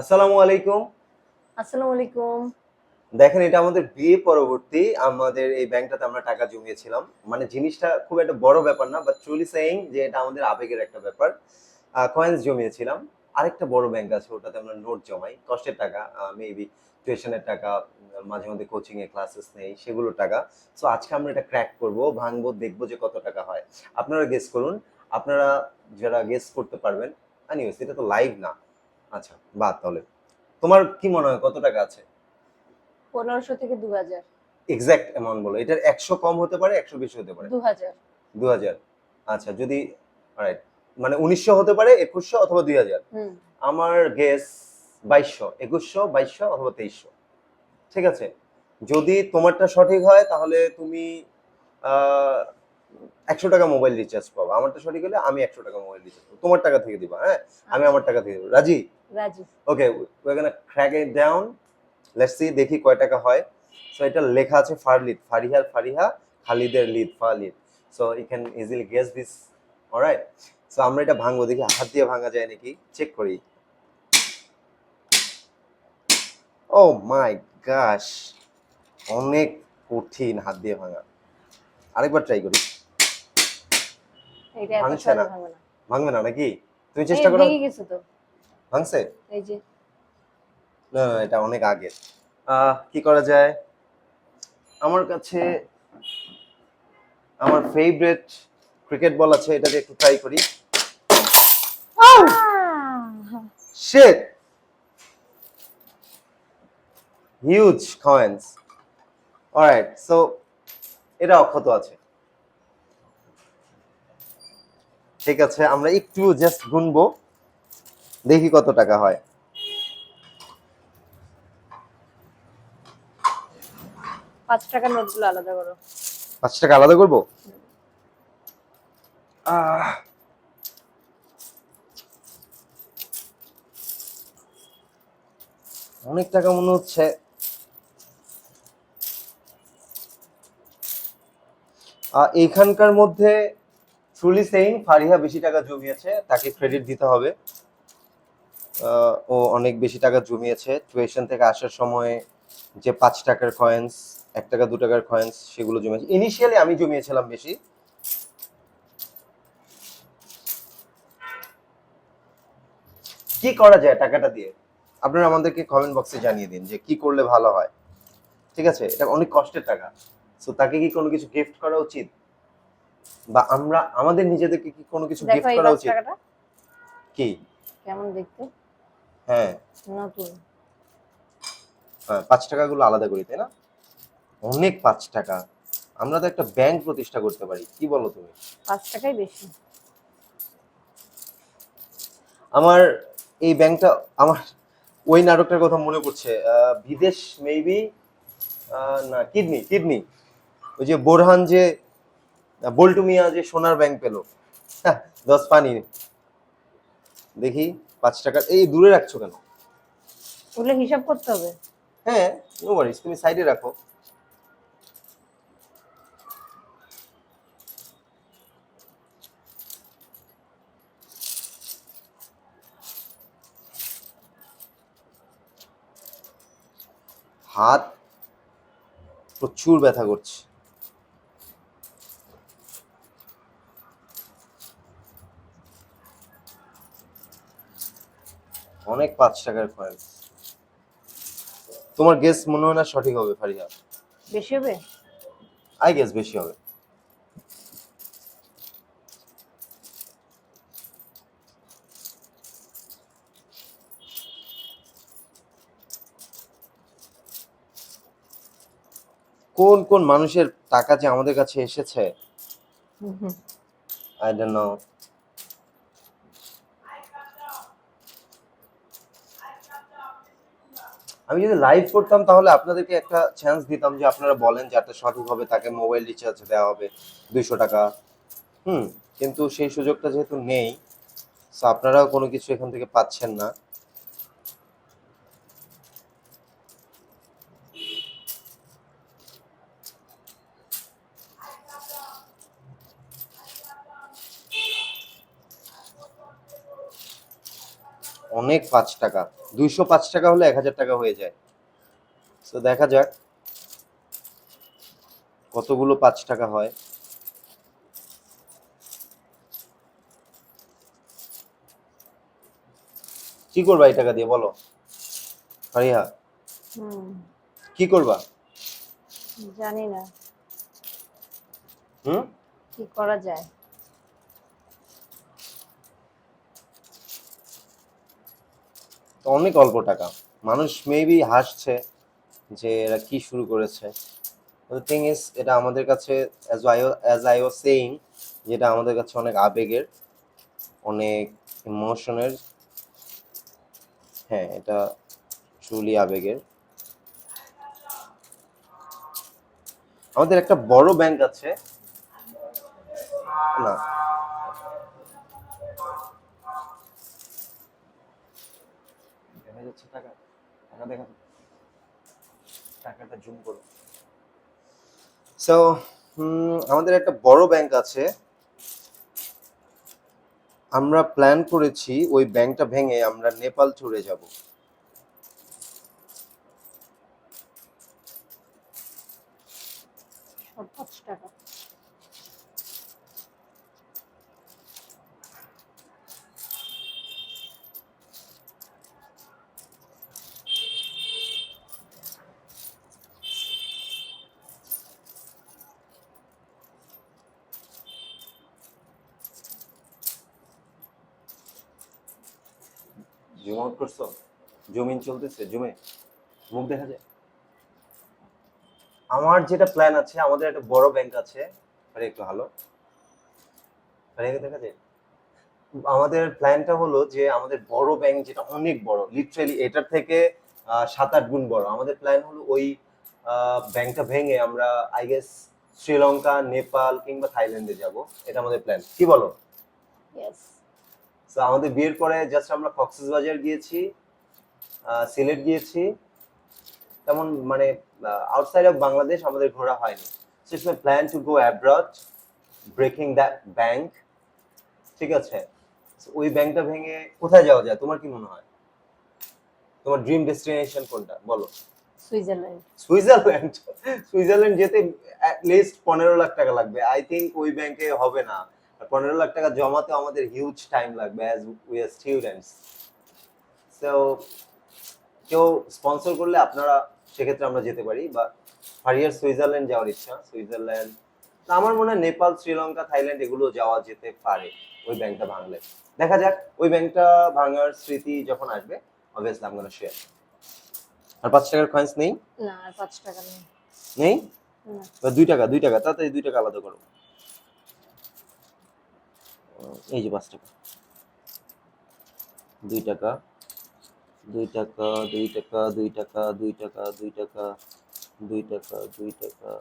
আসসালামু আলাইকুম। আসসালামু আলাইকুম। দেখেন এটা আমাদের বিয়ে পরবর্তী। আমাদের এই ব্যাংকটাতে আমরা টাকা জমিয়েছিলাম। মানে জিনিসটা খুব একটা বড় ব্যাপার না বাট ট্রুলি সেইং যে এটা আমাদের আবেগের একটা ব্যাপার। কয়েন্স জমিয়েছিলাম। আরেকটা বড় ব্যাংক আছে ওটাতে আমরা নোট জমাই। কষ্টের টাকা মেবি টিউশনের টাকা মাঝে মধ্যে কোচিং এ ক্লাসেস নেই সেগুলোর টাকা। সো আজকে আমরা এটা ক্র্যাক করব ভাঙবো দেখব যে কত টাকা হয়। আপনারা গেস করুন। আপনারা যারা গেস করতে পারবেন আনিওস এটা তো লাইভ না। আচ্ছা বাদ তাহলে। তোমার কি মনে হয় কত টাকা আছে? পনেরোশো থেকে দু হাজার এক্সাক্ট অ্যামাউন্ট বলো। এটার একশো কম হতে পারে একশো বেশি হতে পারে? দু হাজার দু হাজার আচ্ছা যদি রাইট মানে উনিশশো হতে পারে একুশশো অথবা দুই হাজার আমার গেস বাইশশো একুশশো বাইশশো অথবা তেইশশো। ঠিক আছে? যদি তোমারটা সঠিক হয় তাহলে তুমি একশো টাকা মোবাইল রিচার্জ পাবো। আমারটা সঠিক হলে আমি একশো টাকা মোবাইল রিচার্জ পাবো। তোমার টাকা থেকে দিবা হ্যাঁ? আমি আমার টাকা থেকে দেবো। রাজি? রাজি। ওকে it down. Let's see দেখি কয় টাকা হয়। সো এটা লেখা আছে ফারলিদ ফারিহার ফারিহা খালিদের লিদ ফালিদ so you can easily guess this alright so আমরা এটা ভাঙবো। দেখি হাত দিয়ে ভাঙা যায় নাকি? চেক করি। ও মাই গাশ অনেক কঠিন হাত দিয়ে ভাঙা। আরেকবার ট্রাই করি। এটা এত ভাঙছে সহজে না। ভাঙবে না। ভাঙবে না নাকি? তুমি চেষ্টা করো। ভেঙে গেছে তো। ভাঙছে? এই যে। না এটা অনেক আগে কি করা যায়? আমার কাছে আমার ফেভারিট ক্রিকেট বল আছে এটা দিয়ে একটু ট্রাই করি। Shit huge coins alright so এটা অক্ষত আছে। ঠিক আছে আমরা একটু জাস্ট গুনবো। দেখি কত টাকা হয়। পাঁচ টাকার নোটগুলো আলাদা করো। পাঁচ টাকা আলাদা করব? অনেক টাকা মনে হচ্ছে। এইখানকার মধ্যে ট্রুলি সেইং ফারিহা বেশি টাকা জমিয়েছে, তাকে ক্রেডিট দিতে হবে। ও অনেক বেশি টাকা জমিয়েছে। টিউশন থেকে আসার সময় যে পাঁচ টাকার কয়েন্স এক টাকা, দু টাকার কয়েন্স সেগুলো জমিয়েছে। ইনিশিয়ালি আমি জমিয়েছিলাম বেশি। কি করা যায় টাকাটা দিয়ে? আপনারা আমাদেরকে কমেন্ট বক্সে জানিয়ে দিন যে কি করলে ভালো হয়। ঠিক আছে? এটা অনেক কষ্টের টাকা। সো তাকে কি কোনো কিছু গিফট করা উচিত? বা আমরা আমাদের নিজেদেরকে কি কোনো কিছু গিফট করা উচিত? কি? কেমন দেখতে? হ্যাঁ। নতুন। হ্যাঁ, পাঁচ টাকাগুলো আলাদা করি তাই না? অনেক পাঁচ টাকা। আমরা তো একটা ব্যাংক প্রতিষ্ঠা করতে পারি কি বলো তুমি? পাঁচ টাকাই বেশি। আমার এই ব্যাংকটা আমার ওই নাটকটার কথা মনে পড়ছে। বিদেশ মেবি না কিডনি কিডনি। ওই যে বোরহান যে বল্টু মিয়া যে সোনার ব্যাংক পেল হ্যাঁ, দশ পানি। দেখি পাঁচ টাকা এই দূরে রাখছো কেন? ওগুলো হিসাব করতে হবে। হ্যাঁ নো ওয়ারিস তুমি সাইডে রাখো। হাত প্রচুর ব্যথা করছে। অনেক পাঁচ টাকার কয়েন্স তোমার গেস মনে হয় না সঠিক হবে ফারিহা? বেশি হবে? আই গেস বেশি হবে। কোন কোন মানুষের টাকা যে আমাদের কাছে এসেছে। আই ডোন্ট নো আমি যদি লাইভ করতাম তাহলে আপনাদেরকে একটা চান্স দিতাম যে আপনারা বলেন যে যাতে সঠিক হবে, তাকে মোবাইল রিচার্জ দেওয়া হবে দুইশো টাকা। হুম, কিন্তু সেই সুযোগটা যেহেতু নেই সো আপনারাও কোনো কিছু এখান থেকে পাচ্ছেন না। পাঁচ টাকা। দুইশো পাঁচ টাকা হলে এক হাজার টাকা হয়ে যায়। তো দেখা যাক কতগুলো পাঁচ টাকা হয়। কি করবা এই টাকা দিয়ে বলো? ফারিহা কি করবা? জানি না। হুম? কি করা যায়? অনেক অল্প টাকা। মানুষ মেবি হাসছে যে এরা কি শুরু করেছে। থিং ইজ এটা আমাদের কাছে as I as I was saying যেটা আমাদের কাছে অনেক আবেগের, অনেক ইমোশনের হ্যাঁ এটা ট্রুলি আবেগের। আমাদের একটা বড় ব্যাংক আছে। না। যাচ্ছে টাকা টাকা দেখা টাকাটা জুম করো। সো আমাদের একটা বড় ব্যাংক আছে। আমরা প্ল্যান করেছি ওই ব্যাংকটা ভেঙে আমরা নেপাল ট্যুরে যাব। টাকা। জুম করছ জমিন চলতেছে, জুমে, মুখ দেখা যায়? আমার যেটা প্ল্যান আছে, আমাদের একটা বড় ব্যাংক আছে, আরে একটু ভালো দেখা যায়? আমাদের প্ল্যানটা হলো যে, আমাদের বড় ব্যাংক যেটা অনেক বড় লিটারালি এটার থেকে সাত আট গুণ বড়। আমাদের প্ল্যান হলো ওই ব্যাংকটা ভেঙে আমরা আই গেস শ্রীলঙ্কা, নেপাল কিংবা থাইল্যান্ডে যাব। এটা আমাদের প্ল্যান কি বলো? ইয়েস তো আমাদের বিয়ের পরে জাস্ট আমরা কক্সবাজার গিয়েছি সিলেট গিয়েছি। তেমন মানে আউটসাইড অফ বাংলাদেশ আমাদের ঘোরা হয়নি। So it's my plan to go abroad breaking that bank ঠিক আছে? ওই ব্যাংকটা ভেঙে কোথায় যাওয়া যায়? তোমার কি মনে হয়? তোমার ড্রিম ডেস্টিনেশন কোনটা? বলো। সুইজারল্যান্ড। সুইজারল্যান্ড? সুইজারল্যান্ড যেতে লিস্ট পনেরো লাখ টাকা লাগবে। আই থিঙ্ক ওই ব্যাংকে হবে না। পনেরো লাখ টাকা জমাতে আমাদের হিউজ টাইম লাগবে as we are students so কেউ স্পন্সর করলে আপনারা সেক্ষেত্রে আমরা যেতে পারি বা ফারিয়ার সুইজারল্যান্ড যাওয়ার ইচ্ছা সুইজারল্যান্ড তা আমার মনে হয় নেপাল শ্রীলঙ্কা থাইল্যান্ড এগুলো যাওয়া যেতে পারে ওই ব্যাংকটা ভাঙলে। দেখা যাক ওই ব্যাংকটা ভাঙার স্মৃতি যখন আসবে অবভিয়াসলি আমি শেয়ার আর পাঁচ টাকার কয়েন্স নেই? না আর পাঁচ টাকা নেই। নেই? দুই টাকা দুই টাকা তাড়াতাড়ি দুই টাকা আলাদা করো। এই যে পাঁচ টাকা দুই টাকা দুই টাকা দুই টাকা দুই টাকা দুই টাকা দুই টাকা দুই টাকা দুই টাকা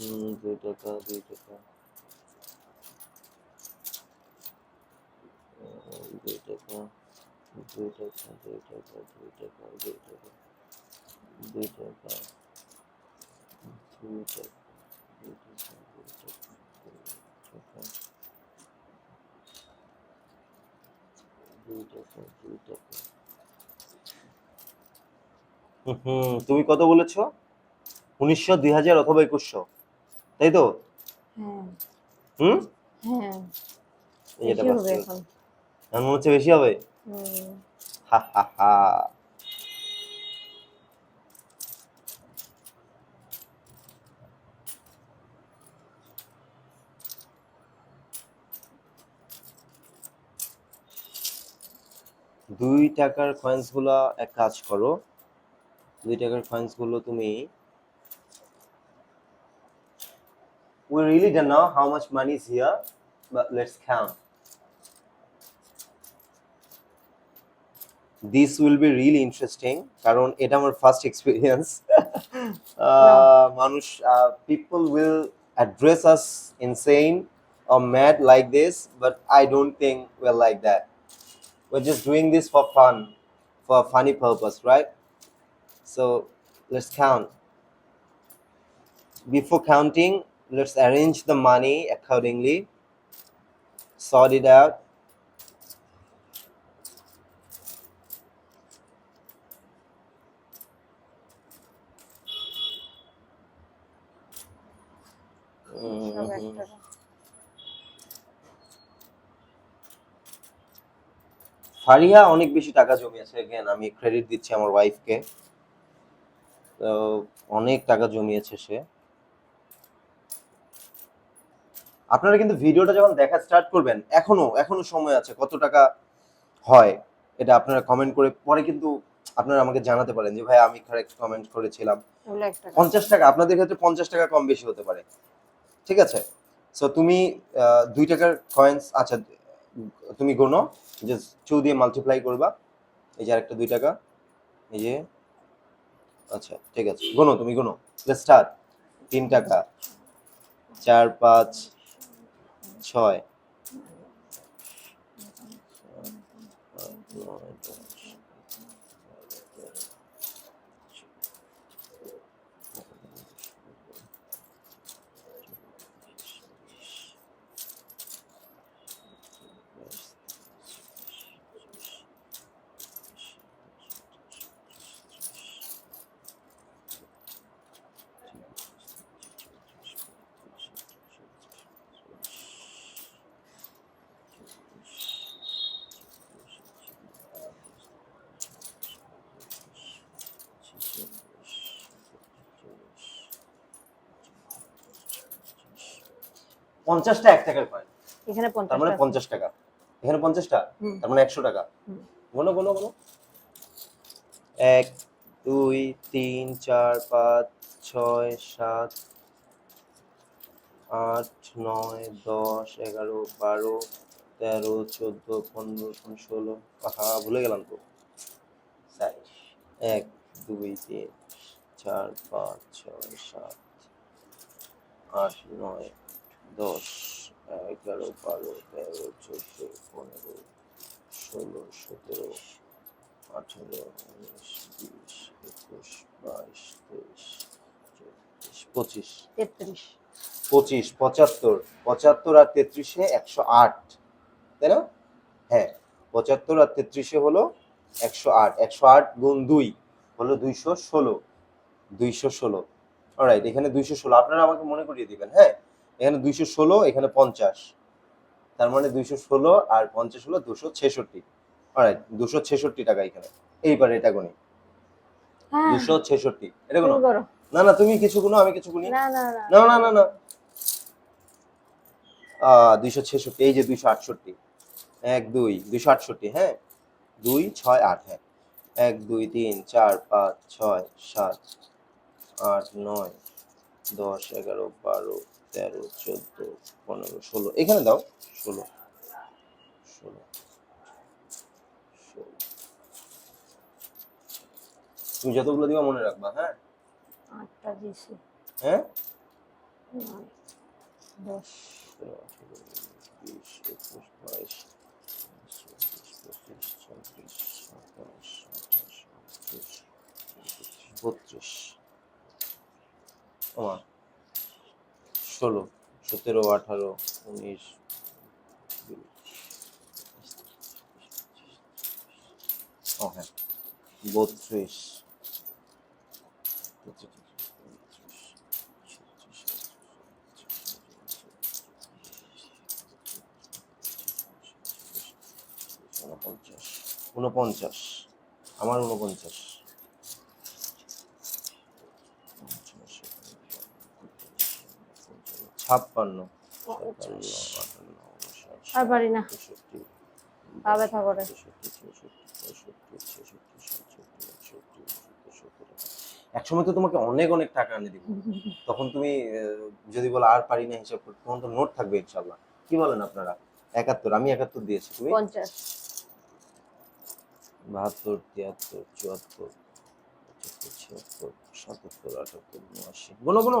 উম, দুই টাকা দুই টাকা উম, দুই টাকা দুই টাকা দুই টাকা দুই টাকা দুই টাকা দুই টাকা দুই টাকা দুই টাকা দুই টাকা দুই টাকা দুই টাকা দুই টাকা হুম তুমি কত বলেছ? উনিশশো দুই হাজার অথবা একুশশো। তাই তো? হ্যাঁ। হুম? হ্যাঁ। এটা মনে হচ্ছে বেশি হবে। হা হা হা। দুই টাকার কয়েন্সগুলো এক কাজ করো দুই টাকার কয়েন্সগুলো তুমি we really don't know how much money is here but let's count this will be really interesting কারণ এটা আমার ফার্স্ট এক্সপিরিয়েন্স মানুষ people will address us insane or mad like this but i don't think we're like that we're just doing this for fun for a funny purpose right? So let's count. Before counting let's arrange the money accordingly. Sort it out Faria অনেক বেশি টাকা জমিয়েছে। Again আমি credit দিচ্ছি আমার ওয়াইফকে তো অনেক টাকা জমিয়েছে সে। আপনারা কিন্তু ভিডিওটা যখন দেখা স্টার্ট করবেন এখনও এখনও সময় আছে কত টাকা হয় এটা আপনারা কমেন্ট করে পরে কিন্তু আপনারা আমাকে জানাতে পারেন যে ভাই আমি কারেক্ট কমেন্ট করেছিলাম। পঞ্চাশ টাকা আপনাদের ক্ষেত্রে পঞ্চাশ টাকা কম বেশি হতে পারে। ঠিক আছে? সো তুমি দুই টাকার কয়েন্স আচ্ছা তুমি গোনো যে টু দিয়ে মাল্টিপ্লাই করবা। এই যে আরেকটা দুই টাকা। এই যে আচ্ছা ঠিক আছে। গোনো তুমি গোনো স্টার্ট তিন টাকা। চার, পাঁচ, ছয় নয়, দশ, পঞ্চাশটা এক টাকার কয়েন এখানে তার মানে পঞ্চাশ টাকা। এখানে পঞ্চাশটা তার মানে একশো টাকা। গোনো গোনো গোনো। এক দুই তিন চার পাঁচ ছয় সাত আট নয় দশ এগারো বারো তেরো চোদ্দ পনেরো ষোলো আহা ভুলে গেলাম তো। এক দুই তিন চার পাঁচ ছয় সাত আট নয় দশ এগারো বারো তেরো চোদ্দ পনেরো ষোলো সতেরো আঠেরো উনিশ বিশ একুশ বাইশ তেইশ চব্বিশ পঁচিশ। তেত্রিশ। পঁচিশ পঁচাত্তর পঁচাত্তর আর তেত্রিশে একশো আট। তাই না? হ্যাঁ পঁচাত্তর আর তেত্রিশে হলো একশো আট। একশো আট গুণ দুই হলো দুইশো ষোলো। দুইশো ষোলো। অলরাইট এখানে দুইশো ষোলো। আপনারা আমাকে মনে করিয়ে দিবেন হ্যাঁ? এখানে দুইশো ষোলো এখানে পঞ্চাশ। তার মানে দুইশো ষোলো আর পঞ্চাশ হলো দুশো ছেষট্টি। অলরাইট দুশো ছেষট্টি টাকা এখানে। এইবার এটা গুনি। হ্যাঁ। দুশো ছেষট্টি। এটা গুনো? না না তুমি কিছু গুনো আমি কিছু গুনি। না না না। না দুইশো ছেষট্টি এই যে দুইশো আটষট্টি। এক দুই দুইশো আটষট্টি হ্যাঁ? দুই ছয় আট হ্যাঁ। এক দুই তিন চার পাঁচ ছয় সাত আট নয় দশ এগারো বারো তেরো চোদ্দ পনেরো ষোলো। এখানে দাও ষোলো। ষোলো। তুমি যতগুলো দিবা মনে রাখবা হ্যাঁ? আটটা দিছি হ্যাঁ? দশ। বিশ, একুশ, বাইশ, চব্বিশ, পঁচিশ, ছাব্বিশ, সাতাশ, আঠাশ, উনত্রিশ, বত্রিশ। ওমা ষোলো সতেরো আঠারো উনিশ ও হ্যাঁ বত্রিশ উনপঞ্চাশ আমার উনপঞ্চাশ ছাপ্পান্ন। আর পারি না। পা ব্যথা করে। একসময় তো তোমাকে অনেক অনেক টাকা এনে দিব। তখন তুমি যদি বলো আর পারি না হিসাব করতে তখন তো নোট থাকবে ইনশাল্লাহ কি বলেন আপনারা? একাত্তর আমি একাত্তর দিয়েছি তুমি? পঞ্চাশ। বাহাত্তর তিয়াত্তর চুয়াত্তর পঁচাত্তর ছিয়াত্তর সাতাত্তর আটাত্তর উনআশি। বলো বলো।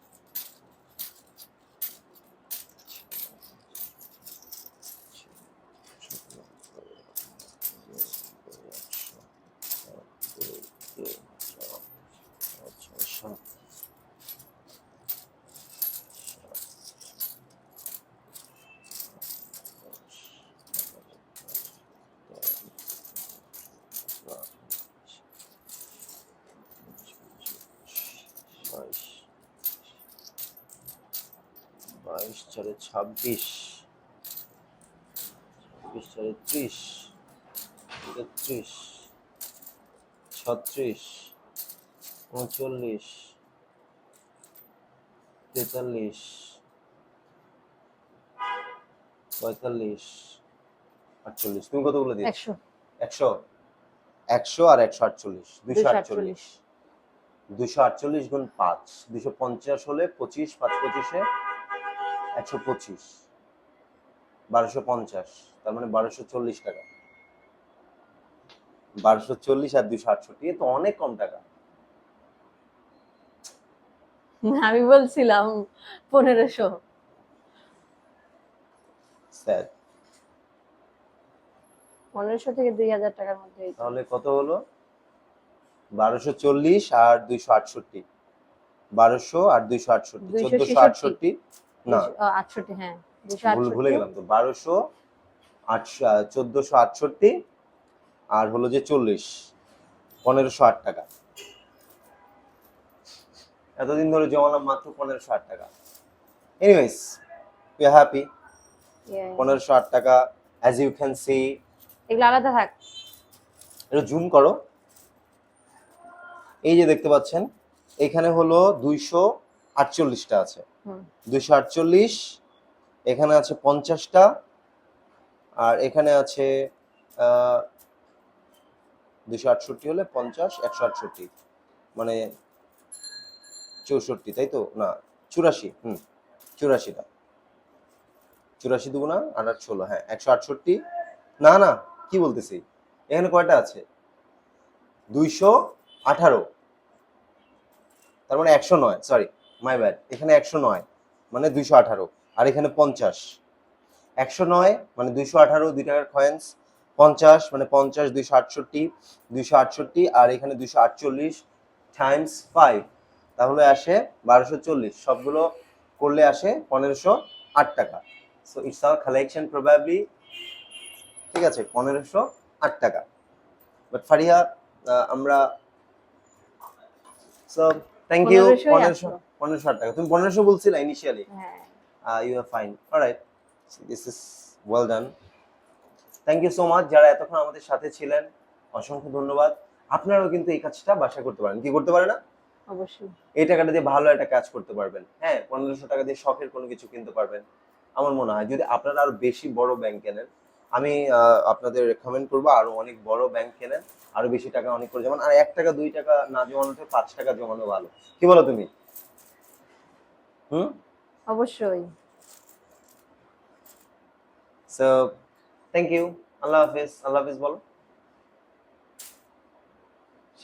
চারে ছাব্বিশ। ছাব্বিশ চারে ত্রিশ। তেত্রিশ ছত্রিশ। উনচল্লিশ। তেতাল্লিশ। পঁয়তাল্লিশ। আটচল্লিশ। তুমি কতগুলো দিয়েছ? একশো। একশো? একশো আর একশো আটচল্লিশ। দুশো আটচল্লিশ। দুশো আটচল্লিশ গুণ পাঁচ। দুশো পঞ্চাশ হলে পঁচিশ পাঁচ পঁচিশে একশো পঁচিশ। বারোশো পঞ্চাশ তার মানে বারোশো চল্লিশ টাকা। বারোশো চল্লিশ আর দুশো আটষট্টি তো অনেক কম টাকা। আমি বলছিলাম পনেরোশো। স্যার। পনেরোশো থেকে দুই হাজার টাকার মধ্যে তাহলে কত হলো? বারোশো চল্লিশ আর দুইশো আটষট্টি। বারোশো আর দুইশো আটষট্টি 266 চোদ্দশো আটষট্টি। না। দুশো- ও, আটষট্টি হ্যাঁ দুশো ভুল ভুলে গেলাম তো। বারোশো আটশো চোদ্দশো আটষট্টি আর হলো যে চল্লিশ পনেরোশো আট টাকা। এতদিন ধরে জমালাম মাত্র পনেরোশো আট টাকা। Anyways we are happy Yeah. পনেরোশো আট টাকা অ্যাজ ইউ ক্যান সি এগুলো আলাদা থাক। একটু জুম করো। এই যে দেখতে পাচ্ছেন এখানে হলো দুইশো আটচল্লিশটা আছে। দুইশো আটচল্লিশ, এখানে আছে পঞ্চাশটা, আর এখানে আছে দুইশো আটষট্টি হলে পঞ্চাশ, একশো আটষট্টি মানে চৌষট্টি, তাই তো? না, চুরাশি, হুম, চুরাশিটা। চুরাশি দুগুণা আট আট ষোলো হ্যাঁ একশো আটষট্টি। না না, কি বলতেছি? এখানে কয়টা আছে? দুইশো আঠারো। তার মানে একশো নয় সরি মাই ব্যাড এখানে একশো নয় মানে দুইশো আঠারো আর এখানে পঞ্চাশ। একশো নয় মানে দুইশো আঠারো দুই টাকার কয়েন্স পঞ্চাশ মানে পঞ্চাশ দুইশো আটষট্টি দুইশো আটষট্টি আর এখানে দুইশো আটচল্লিশ টাইমস ফাইভ তাহলে আসে বারোশো চল্লিশ। সবগুলো করলে আসে পনেরোশো আট টাকা। So it's our collection probably ঠিক আছে পনেরোশো আট টাকা। বাট ফারিয়া আহ, আমরা সো থ্যাংক ইউ পনেরোশো। পনেরোশো টাকা। তুমি পনেরোশো বলছিলে ইনিশিয়ালি হ্যাঁ। You are fine alright this is well done thank you so much যারা এতক্ষণ আমাদের সাথে ছিলেন। অসংখ্য ধন্যবাদ। আপনারাও কিন্তু এই কাজটা বাসা করতে পারেন। কি করতে পারে না? অবশ্যই। এই টাকাটা দিয়ে ভালো একটা কাজ করতে পারবেন। হ্যাঁ পনেরোশো টাকা দিয়ে শখের কোনো কিছু কিনতে পারবেন। আমার মনে হয় যদি আপনারা আরও বেশি বড় ব্যাংক কেনেন আমি আপনাদের রেকমেন্ড করব আরও অনেক বড় ব্যাংক কেনেন আরও বেশি টাকা অনেক করে জমান। আর এক টাকা দুই টাকা না জমানোতে পাঁচ টাকা জমানো ভালো। কি বলো তুমি? হুম? অবশ্যই। সো থ্যাংক ইউ আল্লাহ হাফিজ আল্লাহ হাফিজ বলো।